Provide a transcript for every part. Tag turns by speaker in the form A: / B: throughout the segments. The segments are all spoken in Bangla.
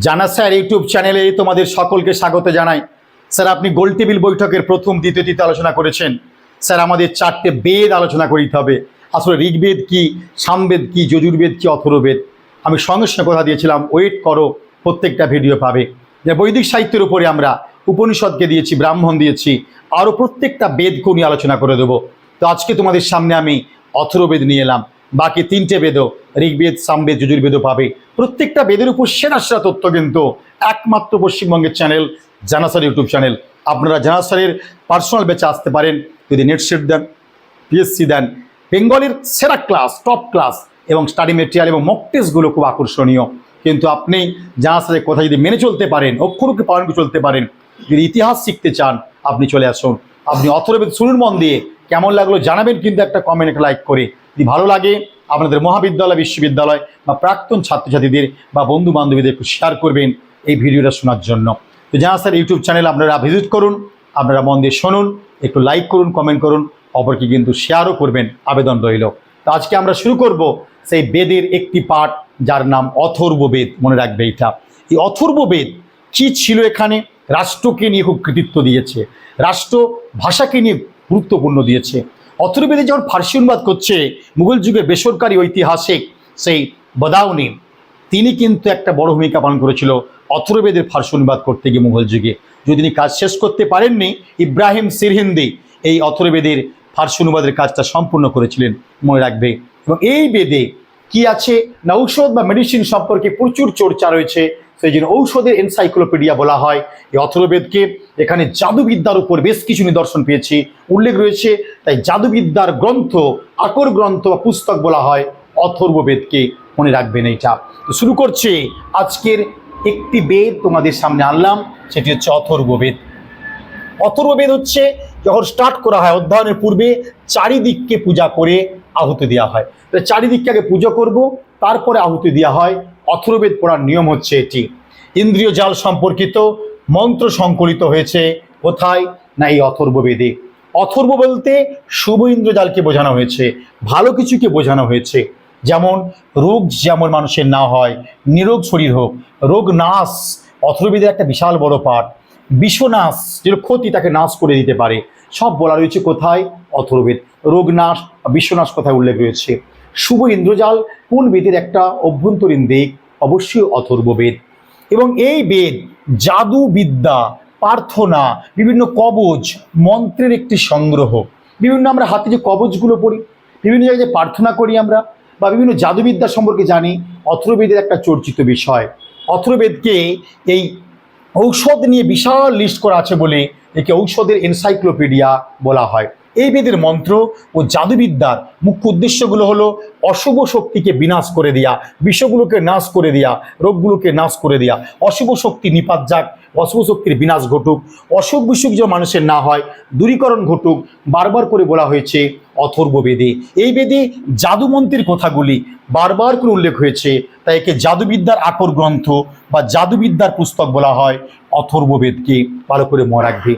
A: জানা স্যার ইউটিউব চ্যানেলে তোমাদের সকলকে স্বাগত জানাই। স্যার, আপনি গোল টেবিল বৈঠকের প্রথম, দ্বিতীয়, তৃতীয় আলোচনা করেছেন। স্যার, আমাদের চারটে বেদ আলোচনা করিতে হবে। আসলে ঋগ্বেদ কি, সামবেদ কি, যজুর্বেদ কি, অথর্ববেদ? আমি সঙ্গে সঙ্গে কথা দিয়েছিলাম, ওয়েট করো, প্রত্যেকটা ভিডিও পাবে। যে বৈদিক সাহিত্যের উপরে আমরা উপনিষদকে দিয়েছি, ব্রাহ্মণ দিয়েছি, আরও প্রত্যেকটা বেদকে নিয়ে আলোচনা করে দেবো। তো আজকে তোমাদের সামনে আমি অথর্ববেদ নিয়ে এলাম। বাকি তিনটে বেদও ঋগ্বেদ, সামবেদ, যজুর্বেদও পাবে। প্রত্যেকটা বেদের উপর সেরা সেরা তথ্য কিন্তু একমাত্র পশ্চিমবঙ্গের চ্যানেল জানাসার ইউটিউব চ্যানেল। আপনারা জানাসারের পার্সোনাল বেচে আসতে পারেন, যদি নেট সেট দেন পিএসসি দেন। বেঙ্গলের সেরা ক্লাস, টপ ক্লাস এবং স্টাডি মেটেরিয়াল এবং মক টেস্টগুলো খুব আকর্ষণীয়। কিন্তু আপনি জানাসারের কথা যদি মেনে চলতে পারেন, অক্ষরকে পালন চলতে পারেন, যদি ইতিহাস শিখতে চান, আপনি চলে আসুন। আপনি অথর্বেদ শুনুন মন দিয়ে কেমন লাগল জানাবেন কিন্তু একটা কমেন্ট লাইক করে। যদি ভালো লাগে, আপনাদের মহাবিদ্যালয়, বিশ্ববিদ্যালয় বা প্রাক্তন ছাত্রছাত্রীদের বা বন্ধু বান্ধবীদের একটু শেয়ার করবেন এই ভিডিওটা শোনার জন্য। তো জানা স্যার ইউটিউব চ্যানেল আপনারা ভিজিট করুন, আপনারা মন দিয়ে শুনুন, একটু লাইক করুন কমেন্ট করুন, অপরকে কিন্তু শেয়ারও করবেন, আবেদন রইল। তো আজকে আমরা শুরু করব সেই বেদের একটি পাঠ, যার নাম অথর্ব বেদ, মনে রাখবে এটা। এই অথর্ব বেদ কি ছিল এখানে? রাষ্ট্রকে নিয়ে খুব কৃতিত্ব দিয়েছে। রাষ্ট্র ভাষাকে নিয়ে গুরুত্বপূর্ণ দিয়েছে। অথর্বেদে যখন ফার্সি অনুবাদ করছে, মুঘল যুগের বেসরকারি ঐতিহাসিক সেই বদাউনি, তিনি কিন্তু একটা বড় ভূমিকা পালন করেছিল অথর্বেদের ফার্সি অনুবাদ করতে গিয়ে মুঘল যুগে। যদি তিনি কাজ শেষ করতে পারেননি, ইব্রাহিম সিরহিন্দি এই অথর্বেদের ফার্সি অনুবাদের কাজটা সম্পূর্ণ করেছিলেন মনে রাখবে। এবং এই বেদে কি আছে? না ঔষধ বা মেডিসিন সম্পর্কে প্রচুর চর্চা রয়েছে। সেই জন্য ঔষধের এনসাইক্লোপিডিয়া বলা হয়। এই অথর্ববেদকে এখানে জাদুবিদ্যার উপর বেশ কিছু নিদর্শন পেয়েছি। উল্লেখ রয়েছে, তাই জাদুবিদ্যার গ্রন্থ, আকর গ্রন্থ বা পুস্তক বলা হয় অথর্ববেদকে। মনে রাখবেন এইটা। তো শুরু করছে। আজকের একটি বেদ তোমাদের সামনে আনলাম, সেটি হচ্ছে অথর্ববেদ। অথর্ববেদ হচ্ছে, যখন স্টার্ট করা হয়, অধ্যয়নের পূর্বে চারিদিককে পূজা করে আহুতি দেওয়া হয়। চারিদিককে আগে পুজো করব, তারপরে আহুতি দেওয়া হয়। অথর্ববেদ পড়ার নিয়ম হচ্ছে এটি। ইন্দ্রিয় জাল সম্পর্কিত মন্ত্র সংকলিত হয়েছে। কোথায়? না, এই অথর্ববেদে অথর্ব বলতে শুভ ইন্দ্রজালকে বোঝানো হয়েছে, ভালো কিছুকে বোঝানো হয়েছে। যেমন, রোগ যেমন মানুষের না হয়, নিরোগ শরীর হোক, রোগ নাশ অথর্ববেদের একটা বিশাল বড় পাঠ। বিশ্বনাশ যেটা ক্ষতি তাকে নাশ করে দিতে পারে। সব বলা রয়েছে কোথায়? অথর্বেদ রোগ নাশ বিশ্বনাশ কথায় উল্লেখ রয়েছে। শুভ ইন্দ্রজাল কোন বেদের একটা অভ্যন্তরীণ দিক? অবশ্যই অথর্ববেদ এবং এই বেদ, জাদু বিদ্যা, প্রার্থনা, বিভিন্ন কবচ মন্ত্রের একটি সংগ্রহ। বিভিন্ন আমরা হাতে যে কবচগুলো পড়ি, বিভিন্ন জায়গায় যে প্রার্থনা করি আমরা, বা বিভিন্ন জাদুবিদ্যা সম্পর্কে জানি, অথর্ববেদের একটা চর্চিত বিষয়। অথর্ববেদকে এই ঔষধ নিয়ে বিশাল লিস্ট করা আছে বলে একে ঔষধের এনসাইক্লোপিডিয়া বলা হয়। এই বেদের মন্ত্র ও জাদুবিদ্যার মুখ্য উদ্দেশ্যগুলো হলো অশুভ শক্তিকে বিনাশ করে দেয়া, বিষগুলোকে নাশ করে দেয়া, রোগগুলোকে নাশ করে দেয়া। অশুভ শক্তি নিপাত যাক, অশুভ শক্তির বিনাশ ঘটুক। অসুখ বিসুখ যে মানুষের না হয়, দূরীকরণ ঘটুক, বারবার করে বলা হয়েছে অথর্ব বেদে। এই বেদে জাদুমন্ত্রের কথাগুলি বারবার করে উল্লেখ হয়েছে, তাই একে জাদুবিদ্যার আকর গ্রন্থ বা জাদুবিদ্যার পুস্তক বলা হয়। অথর্ববেদকে ভালো করে মনে রাখবে।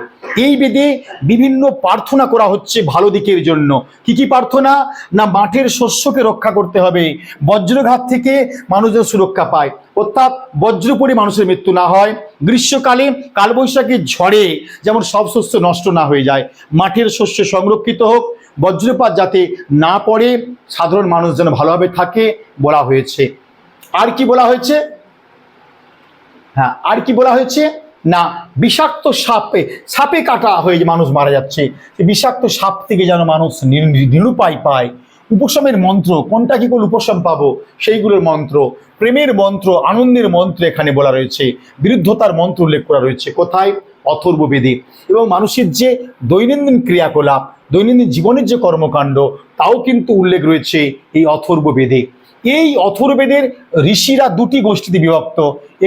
A: এই বেদে বিভিন্ন প্রার্থনা করা হচ্ছে ভালো দিকের জন্য। কি কি প্রার্থনা? না, মাঠের শস্যকে রক্ষা করতে হবে। বজ্রঘাত থেকে মানুষ যেন সুরক্ষা পায়। অর্থাৎ বজ্র পড়ে মানুষের মৃত্যু না হয়। গ্রীষ্মকালে কালবৈশাখীর ঝড়ে যেমন সব শস্য নষ্ট না হয়ে যায়, মাঠের শস্য সংরক্ষিত হোক। বজ্রপাত যাতে না পড়ে, সাধারণ মানুষ যেন ভালোভাবে থাকে বলা হয়েছে। আর কি বলা হয়েছে? হ্যাঁ আর কি বলা হয়েছে? না, বিষাক্ত সাপে সাপে কাটা হয়ে যে মানুষ মারা যাচ্ছে বিষাক্ত সাপ থেকে যেন মানুষ নির- নিরুপায় পায়। উপশমের মন্ত্র, কোনটা কি করে উপশম পাবো? সেইগুলোর মন্ত্র, প্রেমের মন্ত্র, আনন্দের মন্ত্র এখানে বলা রয়েছে। বিরুদ্ধতার মন্ত্র উল্লেখ করা রয়েছে। কোথায়? অথর্ববেদে এবং মানুষের যে দৈনন্দিন ক্রিয়াকলাপ, দৈনন্দিন জীবনের যে কর্মকাণ্ড, তাও কিন্তু উল্লেখ রয়েছে এই অথর্ববেদে এই অথর্বেদের ঋষিরা দুটি গোষ্ঠীতে বিভক্ত।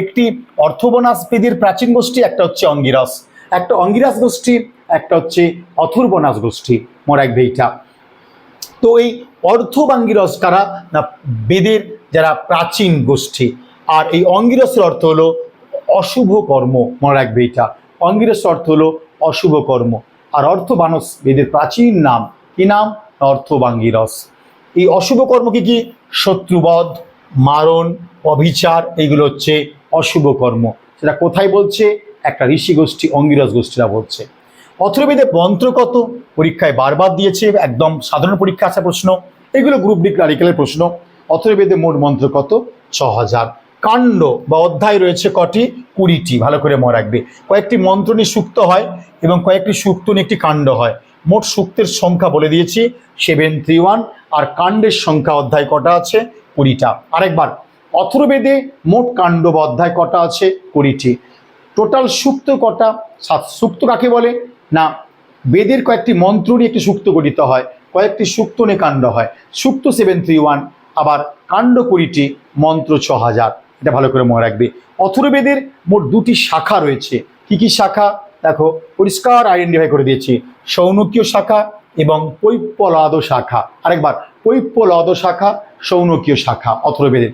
A: একটি অর্থবনাস বেদের প্রাচীন গোষ্ঠী, একটা হচ্ছে অঙ্গিরাস। একটা অঙ্গিরাস গোষ্ঠী, একটা হচ্ছে অথর্বনাস গোষ্ঠী মরাক বেইটা তো এই অর্থবাঙ্গিরস কারা? না, বেদের যারা প্রাচীন গোষ্ঠী। আর এই অঙ্গিরসের অর্থ হলো অশুভ কর্ম, মনে রাখবে এটা অঙ্গিরসের অর্থ হলো অশুভ কর্ম। আর অর্থবানস, বেদের প্রাচীন নাম। কি নাম? অর্থবাঙ্গিরস। এই অশুভ কর্ম কি কি শত্রুবধ, মারণ অভিচার এইগুলো হচ্ছে অশুভ কর্ম। সেটা কোথায় বলছে? একটা ঋষি গোষ্ঠী অঙ্গিরস গোষ্ঠীরা বলছে। অথর্বেদে মন্ত্র কত পরীক্ষায় বারবার দিয়েছে, একদম সাধারণ পরীক্ষা আসা প্রশ্ন। এগুলো গ্রুপ ডি ক্লারিক্যালের প্রশ্ন। অথর্বেদে মোট মন্ত্র কত ছ হাজার কাণ্ড বা অধ্যায় রয়েছে কটি? কুড়িটি। ভালো করে মনে রাখবে। কয়েকটি মন্ত্র নিয়ে সুক্ত হয় এবং কয়েকটি সুক্ত নিয়ে একটি কাণ্ড হয়। মোট সুক্তের সংখ্যা বলে দিয়েছি, সেভেন থ্রি ওয়ান, আর কাণ্ডের সংখ্যা অধ্যায় কটা আছে? কুড়িটা। আরেকবার অথর্বেদে মোট কাণ্ড বা অধ্যায় কটা আছে? কুড়িটি। টোটাল সুক্ত কটা? সাত। সুক্ত কাকে বলে? না, বেদের কয়েকটি মন্ত্র নিয়ে একটি সুক্ত গঠিত হয়। কয়েকটি সুক্ত নিয়ে কাণ্ড হয়। সুক্ত সেভেন থ্রি ওয়ান, আবার কাণ্ড কুড়িটি, মন্ত্র ছ হাজার। এটা ভালো করে মনে রাখবে। অথর্বেদের মোট দুটি শাখা রয়েছে। কি কি শাখা? দেখো, পরিষ্কার আইডেন্টিফাই করে দিয়েছি। সৌনকীয় শাখা এবং পৈপ্পলাদ শাখা। আরেকবার পৈপ্পলদ শাখা, সৌনকীয় শাখা অথর্বেদের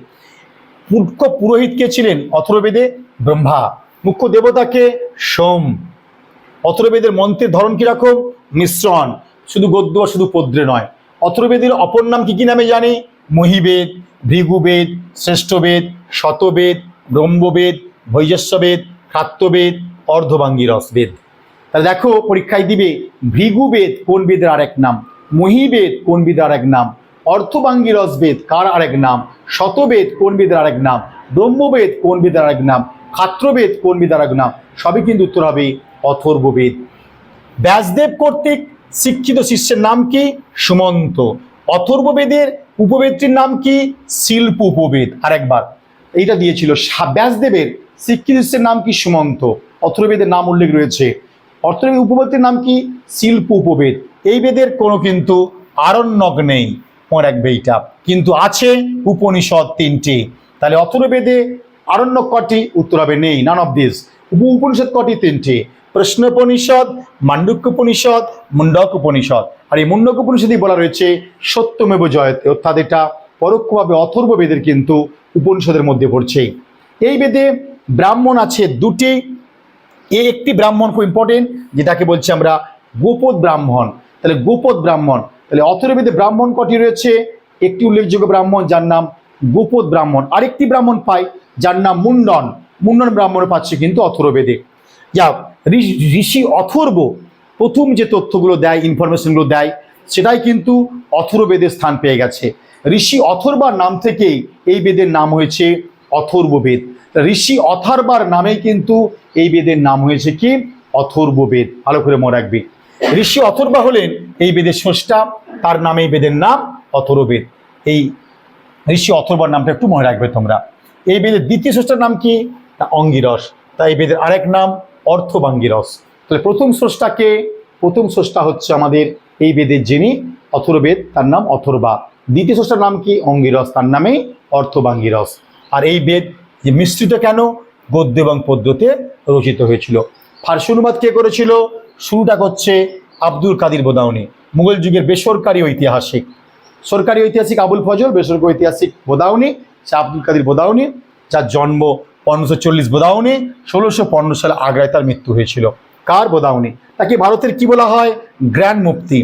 A: মুখ্য পুরোহিত কে ছিলেন? অথর্বেদে ব্রহ্মা। মুখ্য দেবতাকে সোম। অথর্বেদের মন্ত্রের ধরন কীরকম? মিশ্রণ। শুধু গদ্য বা শুধু পদ্রে নয়। অথর্বেদের অপর নাম কি কি নামে জানি? মহিবেদ, ভৃগুবেদ, শ্রেষ্ঠবেদ, শতবেদ, ব্রহ্মবেদ, ভৈজস্ববেদ খাত্যবেদ অর্ধবাঙ্গিরস বেদ তাহলে দেখো, পরীক্ষায় দিবে ভৃগুবেদ, কোন বেদের আরেক নাম? মহিবেদ, কোন বেদের আরেক নাম? অর্থবাঙ্গিরস বেদ কার আরেক নাম? শতবেদ, কোন বেদের আরেক নাম? ব্রহ্মবেদ, কোন বেদের আরেক নাম? খাত্রবেদ কোন বেদের আরেক নাম? সবই কিন্তু উত্তর হবে অথর্ববেদ। ব্যাসদেব কর্তৃক শিক্ষিত শিষ্যের নাম কি? সুমন্ত। অথর্ববেদের উপবেদটির নাম কি? শিল্প উপবেদ আরেকবার, এইটা দিয়েছিল ব্যাসদেবের শিক্ষিত শিষ্যের নাম কি? সুমন্ত। অথর্ববেদের নাম উল্লেখ রয়েছে। অর্থবেদ উপবেদের নাম কি? শিল্প উপবেদ। এই বেদের কোনো কিন্তু আরণ্যক নেই মনে রাখবে এইটা কিন্তু আছে উপনিষদ তিনটি। তাহলে অথর্বেদে আরণ্যক কটি? উত্তর হবে নেই নান অফ দিস উপ উপনিষদ কটি? তিনটি। প্রশ্নোপনিষদ মান্ডুক্য উপনিষদ মুন্ডক উপনিষদ আর এই মুন্ডক উপনিষদই বলা রয়েছে সত্যমেব জয়তে। অর্থাৎ এটা পরোক্ষভাবে অথর্ব বেদের কিন্তু উপনিষদের মধ্যে পড়ছে। এই বেদে ব্রাহ্মণ আছে দুটি এই একটি ব্রাহ্মণ খুব ইম্পর্টেন্ট যেটাকে বলছি আমরা গোপদ ব্রাহ্মণ। তাহলে গোপদ ব্রাহ্মণ, তাহলে অথর্বেদে ব্রাহ্মণ কটি রয়েছে? একটি উল্লেখযোগ্য ব্রাহ্মণ যার নাম গোপদ ব্রাহ্মণ। আরেকটি ব্রাহ্মণ পাই যার নাম মুন্ডন। মুন্ডন ব্রাহ্মণ পাচ্ছে কিন্তু অথর্বেদে যা ঋষি অথর্ব প্রথম যে তথ্যগুলো দেয় ইনফরমেশনগুলো দেয়, সেটাই কিন্তু অথর্ববেদের স্থান পেয়ে গেছে। ঋষি অথর্বার নাম থেকেই এই বেদের নাম হয়েছে অথর্ববেদ। ঋষি অথর্বার নামেই কিন্তু এই বেদের নাম হয়েছে কি? অথর্ব বেদ। ভালো করে মনে রাখবে। ঋষি অথর্বা হলেন এই বেদের স্রষ্টা। তার নামে এই বেদের নাম অথর্ববেদ এই ঋষি অথর্বার নামটা একটু মনে রাখবে তোমরা। এই বেদের দ্বিতীয় স্রষ্টার নাম কি? না অঙ্গিরস। তাই এই বেদের আরেক নাম অর্থবাঙ্গিরস। তাহলে প্রথম স্রষ্টাকে প্রথম স্রষ্টা হচ্ছে আমাদের এই বেদের যিনি অথর্বেদ তার নাম অথর্বা। দ্বিতীয় স্রষ্টার নাম কি? অঙ্গিরস। তার নামেই অর্থবাঙ্গিরস। আর এই বেদ যে মিশ্রিত কেন? গদ্য এবং পদ্যতে রচিত হয়েছিল। ফার্সি অনুবাদ কে করেছিল? শুরুটা করছে আব্দুল কাদির বোদাউনি, মুঘল যুগের বেসরকারি ঐতিহাসিক। সরকারি ঐতিহাসিক আবুল ফজল, বেসরকারি ঐতিহাসিক বোদাউনি, সে আব্দুল কাদির বোদাউনি, যার জন্ম পনেরোশো চল্লিশ বোদাউনি, ষোলোশো পনেরো সালে আগ্রায় তার মৃত্যু হয়েছিল। কার বোদাউনি? তাকে ভারতের কি বলা হয়? গ্র্যান্ড মুফতি।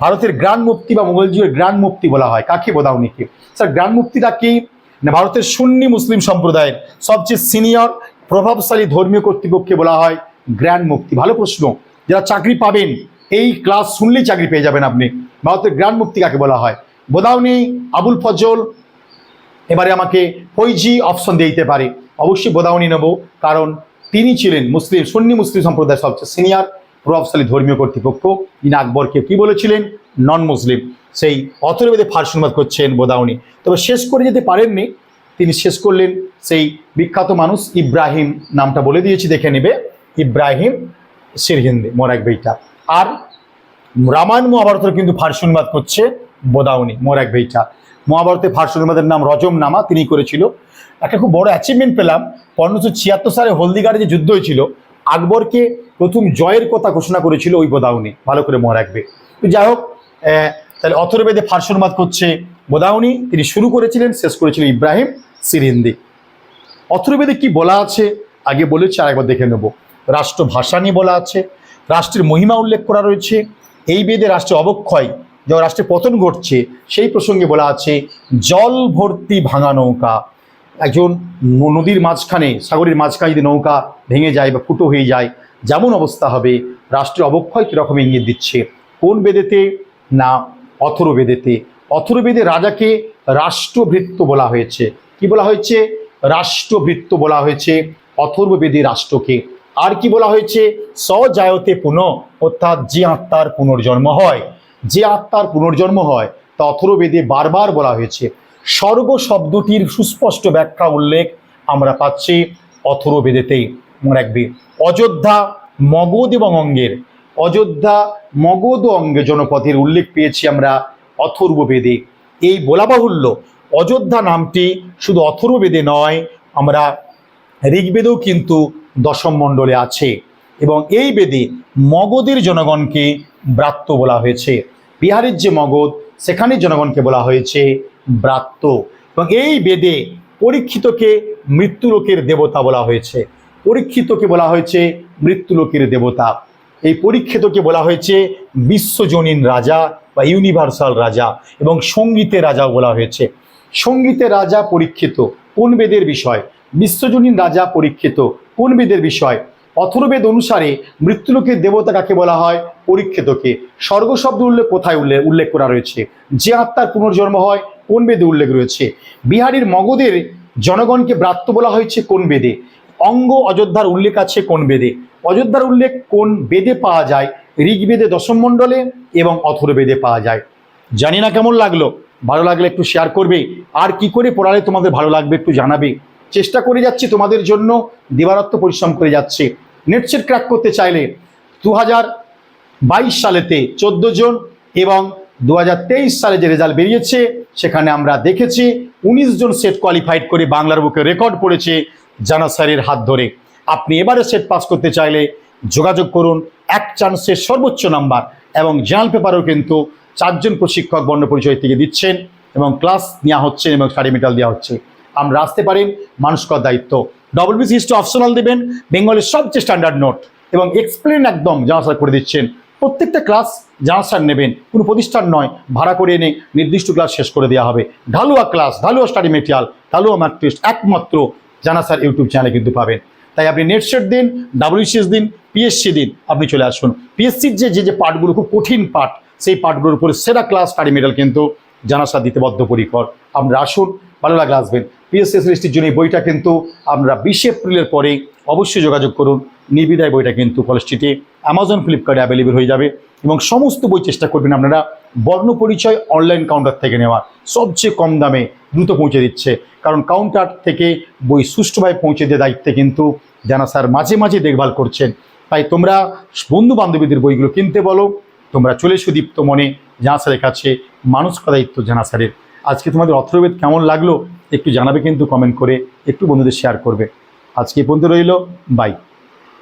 A: ভারতের গ্র্যান্ড মুফতি বা মুঘল যুগের গ্র্যান্ড মুফতি বলা হয়। কাকে? বোদাউনিকে। স্যার, গ্র্যান্ড মুফতিটা কি? ভারতের সুন্নি মুসলিম সম্প্রদায়ের সবচেয়ে সিনিয়র, প্রভাবশালী ধর্মীয় কর্তৃপক্ষকে বলা হয় গ্র্যান্ড মুক্তি ভালো প্রশ্ন, যারা চাকরি পাবেন, এই ক্লাস শুনলেই চাকরি পেয়ে যাবেন আপনি। ভারতের গ্র্যান্ড মুক্তি কাকে বলা হয়? বোদাউনি আবুল ফজল। এবারে আমাকে ফৈজি অপশন দিয়ে দিতে পারে। অবশ্যই বোদাউনি নেব, কারণ তিনি ছিলেন মুসলিম, সুন্নি মুসলিম সম্প্রদায়ের সবচেয়ে সিনিয়র। প্রভাবশালী ধর্মীয় কর্তৃপক্ষ যিনি আকবরকে কি বলেছিলেন? নন মুসলিম সেই অথর্বেদে ফার্সি অনুবাদ করছেন বোদাউনি তবে শেষ করে যেতে পারেননি, তিনি শেষ করলেন সেই বিখ্যাত মানুষ ইব্রাহিম নামটা বলে দিয়েছি, দেখে নেবে। ইব্রাহিম সিরহিন্দে মোরাক বেইটা আর রামায়ণ মহাভারতের কিন্তু ফার্সি অনুবাদ করছে বোদাউনি মোরাক বেইটা মহাভারতে ফার্সি অনুবাদের নাম রজম নামা তিনি করেছিল। একটা খুব বড় অ্যাচিভমেন্ট পেলাম, পনেরোশো ছিয়াত্তর সালে হলদিগাড়ে যে যুদ্ধ হয়েছিল, আকবরকে প্রথম জয়ের কথা ঘোষণা করেছিল ওই বোদাউনি। ভালো করে মনে রাখবে। যাই হোক তাহলে অথর্বেদে ফার্সি অনুবাদ করছে বোদাউনি। তিনি শুরু করেছিলেন, শেষ করেছিলেন ইব্রাহিম সিরিন্দি। অথর্বেদে কি বলা আছে? আগে বলেছি, আরেকবার দেখে নেব। রাষ্ট্রভাষা নিয়ে বলা আছে। রাষ্ট্রের মহিমা উল্লেখ করা রয়েছে। এই বেদে রাষ্ট্রের অবক্ষয় যখন রাষ্ট্রের পতন ঘটছে, সেই প্রসঙ্গে বলা আছে, জল ভর্তি ভাঙা নৌকা। একজন নদীর মাঝখানে, সাগরের মাঝখানে যদি নৌকা ভেঙে যায় বা ফুটো হয়ে যায় যেমন অবস্থা হবে, রাষ্ট্রের অবক্ষয় কীরকম ইঙ্গিত দিচ্ছে? কোন বেদেতে? না অথর্ববেদেতে অথর্ববেদে রাজাকে রাষ্ট্রভৃত্য বলা হয়েছে। কি বলা হয়েছে? রাষ্ট্রভৃত্য বলা হয়েছে অথর্ববেদী রাষ্ট্রকে। আর কি বলা হয়েছে? স্বজায়তে পুনঃ, অর্থাৎ যে আত্মার পুনর্জন্ম হয়। যে আত্মার পুনর্জন্ম হয়, তা অথর্ববেদে বারবার বলা হয়েছে। স্বর্গ শব্দটির সুস্পষ্ট ব্যাখ্যা উল্লেখ আমরা পাচ্ছি অথর্ববেদেতেই মনে রাখবে অযোধ্যা মগধ এবং অঙ্গের, অযোধ্যা মগধ ও অঙ্গে জনপদের উল্লেখ পেয়েছি আমরা অথর্ববেদে এই বলা বাহুল্য অযোধ্যা নামটি শুধু অথর্ববেদে নয়, আমরা ঋগ্বেদেও কিন্তু দশম মণ্ডলে আছে এবং এই বেদে মগধের জনগণকে ব্রাত্য বলা হয়েছে। বিহারের যে মগধ সেখানে জনগণকে বলা হয়েছে ব্রাত্য। এবং এই বেদে পরীক্ষিতকে মৃত্যুলোকের দেবতা বলা হয়েছে। পরীক্ষিতকে বলা হয়েছে মৃত্যুলোকের দেবতা। এই পরীক্ষিতকে বলা হয়েছে বিশ্বজনীন রাজা বা ইউনিভার্সাল রাজা এবং সঙ্গীতের রাজাও বলা হয়েছে। সঙ্গীতের রাজা পরীক্ষিত, কোন বেদের বিষয়? বিশ্বজনীন রাজা পরীক্ষিত, কোন বেদের বিষয়? অথর্বেদ অনুসারে মৃত্যুলোকের দেবতা কাকে বলা হয়? পরীক্ষিতকে। স্বর্গ শব্দ উল্লেখ কোথায় উল্লেখ উল্লেখ করা রয়েছে? যে আত্মার পুনর্জন্ম হয়, কোন বেদে উল্লেখ রয়েছে? বিহারীর মগধের জনগণকে ব্রাত্য বলা হয়েছে কোন বেদে? অঙ্গ অযোধ্যার উল্লেখ আছে কোন বেদে? অযোধ্যার উল্লেখ কোন বেদে পাওয়া যায়? ঋগ্বেদে দশম মণ্ডলে এবং অথর্বেদে পাওয়া যায়। জানি না কেমন লাগল? ভালো লাগলে একটু শেয়ার করবে। আর কি করে পড়ালে তোমাদের ভালো লাগবে একটু জানাবে। চেষ্টা করে যাচ্ছি তোমাদের জন্য। দিবারত্ব পরিশ্রম করে যাচ্ছে। নেটসেট ক্র্যাক করতে চাইলে দু বাইশ সালেতে চোদ্দ জন এবং দু হাজার তেইশ সালে যে রেজাল্ট বেরিয়েছে, সেখানে আমরা দেখেছি উনিশ জন সেট কোয়ালিফাইড করে বাংলার বুকে রেকর্ড পড়েছে। জানা স্যারের হাত ধরে। আপনি এবারে সেট পাস করতে চাইলে যোগাযোগ করুন, এক চান্সের সর্বোচ্চ নাম্বার এবং জেনারেল পেপারও কিন্তু চারজন প্রশিক্ষক বর্ণ পরিচয় থেকে দিচ্ছেন এবং ক্লাস নেওয়া হচ্ছে এবং স্টাডি মেটাল দেওয়া হচ্ছে। আমরা আসতে পারেন মানুষকর দায়িত্ব। ডবল বিসি হিস্ট্রি অপশনাল দেবেন, বেঙ্গলের সবচেয়ে স্ট্যান্ডার্ড নোট এবং এক্সপ্লেন একদম জানাসার করে দিচ্ছেন। প্রত্যেকটা ক্লাস জানাসার নেবেন, কোনো প্রতিষ্ঠান নয়, ভাড়া করে এনে নির্দিষ্ট ক্লাস শেষ করে দেওয়া হবে। Dhalua class Dhalua study material Dhalua math test একমাত্র জানা স্যার ইউটিউব চ্যানেলে কিন্তু পাবেন। তাই আপনি নেট সেট দিন, ডাব্লিউসিএস দিন, পিএসসি দিন, আপনি চলে আসুন। পিএসসির যে যে যে পার্টগুলো খুব কঠিন পার্ট সেই পার্টগুলোর উপরে সেরা ক্লাস স্টাডি মেডাল কিন্তু জানা স্যার দিতে বদ্ধপরিকর। আপনারা আসুন, ভালো লাগলে আসবেন। পিএসসি এসএসটির জন্য এই বইটা কিন্তু আপনারা বিশে এপ্রিলের পরে অবশ্যই যোগাযোগ করুন। নির্বিধায় বইটা কিন্তু কলেজ স্ট্রিটে অ্যামাজন ফ্লিপকার্টে অ্যাভেলেবেল হয়ে যাবে এবং সমস্ত বই চেষ্টা করবেন আপনারা বর্ণ পরিচয় অনলাইন কাউন্টার থেকে নেওয়ার। সবচেয়ে কম দামে দ্রুত পৌঁছে দিচ্ছে। কারণ কাউন্টার থেকে বই সুষ্ঠুভাবে পৌঁছে দেওয়ার দায়িত্বে কিন্তু জানা স্যার মাঝে মাঝে দেখভাল করছেন, তাই তোমরা বন্ধু বান্ধবীদের বইগুলো কিনতে বলো। তোমরা চলে এসো দীপ্ত মনে জানা স্যারের কাছে মানুষ দায়িত্ব জানা স্যারের। আজকে তোমাদের অথর্বেদ কেমন লাগল? একটু জানাবে কিন্তু কমেন্ট করে একটু বন্ধুদের শেয়ার করবে। আজকে পর্যন্ত রইল বাই